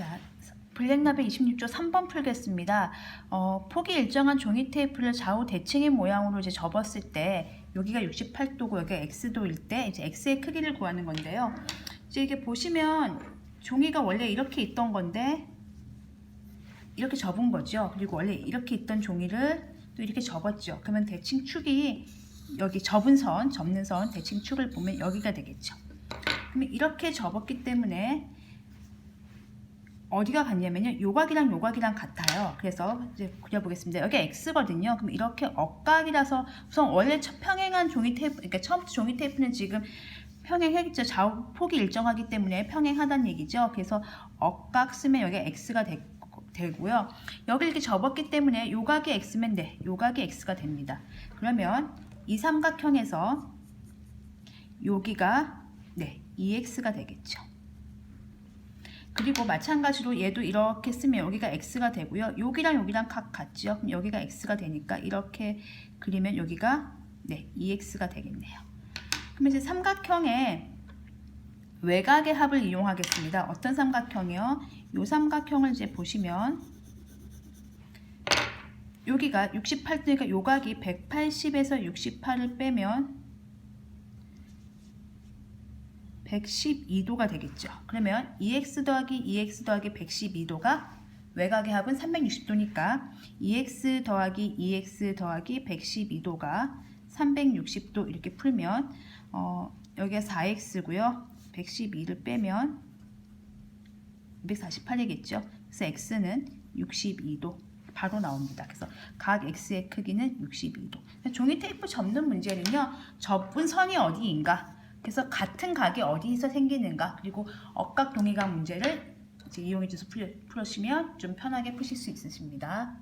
자, 블랙라벨 26조 3번 풀겠습니다. 어, 폭이 일정한 종이 테이프를 좌우 대칭의 모양으로 이제 접었을 때 여기가 68도고 여기가 x도일 때 이제 x의 크기를 구하는 건데요. 이제 이게 보시면 종이가 원래 이렇게 있던 건데 이렇게 접은 거죠. 그리고 원래 이렇게 있던 종이를 또 이렇게 접었죠. 그러면 대칭 축이 여기 접은 선, 접는 선, 대칭 축을 보면 여기가 되겠죠. 그러면 이렇게 접었기 때문에 어디가 같냐면요. 요각이랑 요각이랑 같아요. 그래서 이제 그려보겠습니다. 여기 x거든요. 그럼 이렇게 억각이라서 우선 원래 첫 평행한 종이 테이프, 그러니까 처음부터 종이 테이프는 지금 평행했죠. 좌우 폭이 일정하기 때문에 평행하다는 얘기죠. 그래서 억각 쓰면 여기 x가 되, 되고요. 여기 이렇게 접었기 때문에 요각이 x면 돼. 요각이 x가 됩니다. 그러면 이 삼각형에서 여기가 네, 2x가 되겠죠. 그리고 마찬가지로 얘도 이렇게 쓰면 여기가 x가 되고요. 여기랑 여기랑 각 같죠. 그럼 여기가 x가 되니까 이렇게 그리면 여기가 네, 2x가 되겠네요. 그럼 이제 삼각형의 외곽의 합을 이용하겠습니다. 어떤 삼각형이요? 이 삼각형을 이제 보시면 여기가 68도니까 요각이 180에서 68을 빼면 112도가 되겠죠. 그러면 2x 더하기 2x 더하기 112도가 외곽의 합은 360도니까 2x 더하기 2x 더하기 112도가 360도 이렇게 풀면 어, 여기가 4x고요. 112를 빼면 248이겠죠. 그래서 x는 62도 바로 나옵니다. 그래서 각 x의 크기는 62도. 종이 테이프 접는 문제는요. 접은 선이 어디인가? 그래서 같은 각이 어디서 생기는가? 그리고 억각 동의각 문제를 이용해 주셔서 풀- 풀으시면 좀 편하게 푸실 수 있으십니다.